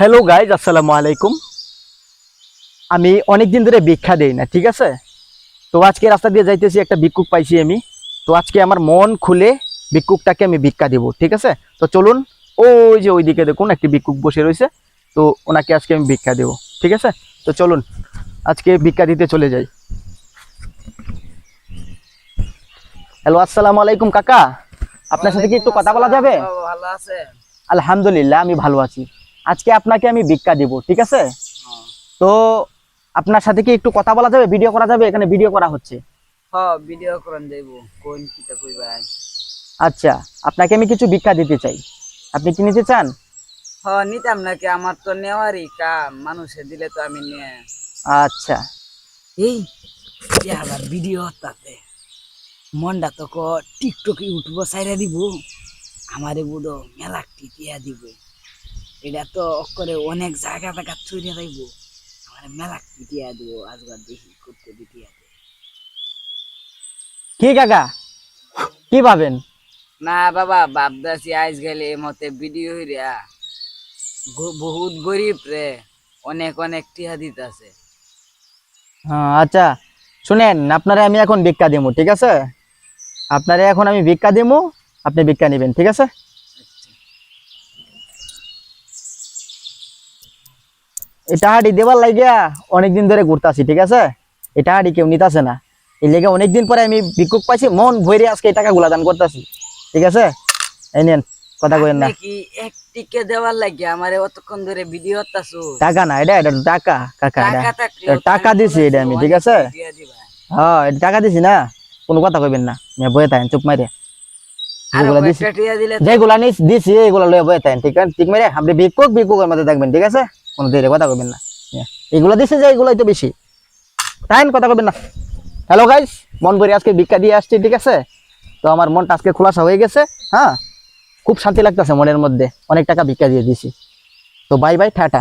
Hello guys আসসালামু আলাইকুম। আমি অনেক দিন ধরে ভিক্ষা দেই না ঠিক আছে? তো আজকে রাস্তা দিয়ে যাইতেছি একটা ভিক্ষুক পাইছি আমি। তো আজকে আমার মন খুলে ভিক্ষুকটাকে আমি ভিক্ষা দিব ঠিক আছে? তো চলুন ওই যে ওইদিকে দেখুন একটি ভিক্ষুক বসে রয়েছে। তো ওনাকে আজকে আমি ভিক্ষা দেব ঠিক আছে? তো চলুন আজকে ভিক্ষা দিতে চলে যাই। হ্যালো আসসালামু আলাইকুম কাকা। আপনার সাথে কি একটু কথা বলা যাবে? ভালো আছে আলহামদুলিল্লাহ আমি ভালো আছি। আজকে আপনাকে আমি ভিক্ষা দিব ঠিক আছে? হ্যাঁ। তো আপনার সাথে কি একটু কথা বলা যাবে? ভিডিও করা যাবে? এখানে ভিডিও করা হচ্ছে। হ ভিডিও করন যাইব কোন কিটা কই ভাই আচ্ছা আপনাকে আমি কিছু ভিক্ষা দিতে চাই। আপনি কি নিতে চান? হ নিতাম নাকি। আমার তো নেওয়ারই কাম। মানুষে দিলে তো আমি নিয়ে। আচ্ছা। এই যে আবার ভিডিও তাতে। মনটা তো ক টিকটকে উঠব সাইরা দিব। আমারে বুধো মেলা টিটিয়া দিব। এটা তো করে অনেক জায়গা চুরিয়া যাইব আমার মেলা দিব আজকাল দেখি করতে দিটিয়া দে কি কাকা? কি ভাবেন? না বাবা বাপদাসি আইস গেলে মতে ভিডিও হইরা। বহুত গরিব রে অনেক অনেক টিহা দিতেছে। হ্যাঁ আচ্ছা শুনেন আপনারা আমি এখন ভিক্ষা দিব ঠিক আছে? আপনারা এখন আমি ভিক্ষা দিব আপনি ভিক্ষা নেবেন ঠিক আছে? এটা হাড়ি দেবার লাগিয়া অনেকদিন ধরে ঘুরতাছি ঠিক আছে? এটা হাড়ি কেউ নিতাছে না। এই লেগে অনেকদিন পরে আমি ভিক্ষুক পাইছি মন ভরে আজকে এই টাকা গুলাদান করতেছি ঠিক আছে? এই নেন কথা কইেন না। নাকি এক টিকে দেওয়ার লাগে আমারে অতক্ষণ ধরে ভিডিও হতাছো টাকা না এটা এটা টাকা কাকা এটা। টাকা দিছি এটা আমি, ঠিক আছে? হ্যাঁ এটা টাকা দিছি না কোনো কথা কইবেন না। মেয়ে বয়ে থাকেন চুপ মারে যেগুলা দিছি যেগুলা নিস দিছি এগুলা লয়ে বয়ে থাকেন ঠিক আছে? ঠিক মেরে আপনি মধ্যে থাকবেন ঠিক আছে? কোনো দেরি কথা কবেন না। এগুলো দিছে যে এগুলোই তো বেশি। তাই কথা কবেন না। হ্যালো গাইজ মন ভরে আজকে ভিক্ষা দিয়ে আসছি, ঠিক আছে? তো আমার মনটা আজকে খোলাসা হয়ে গেছে হ্যাঁ? খুব শান্তি লাগতেছে মনের মধ্যে। অনেক টাকা ভিক্ষা দিয়ে দিছি। তো বাই বাই টাটা।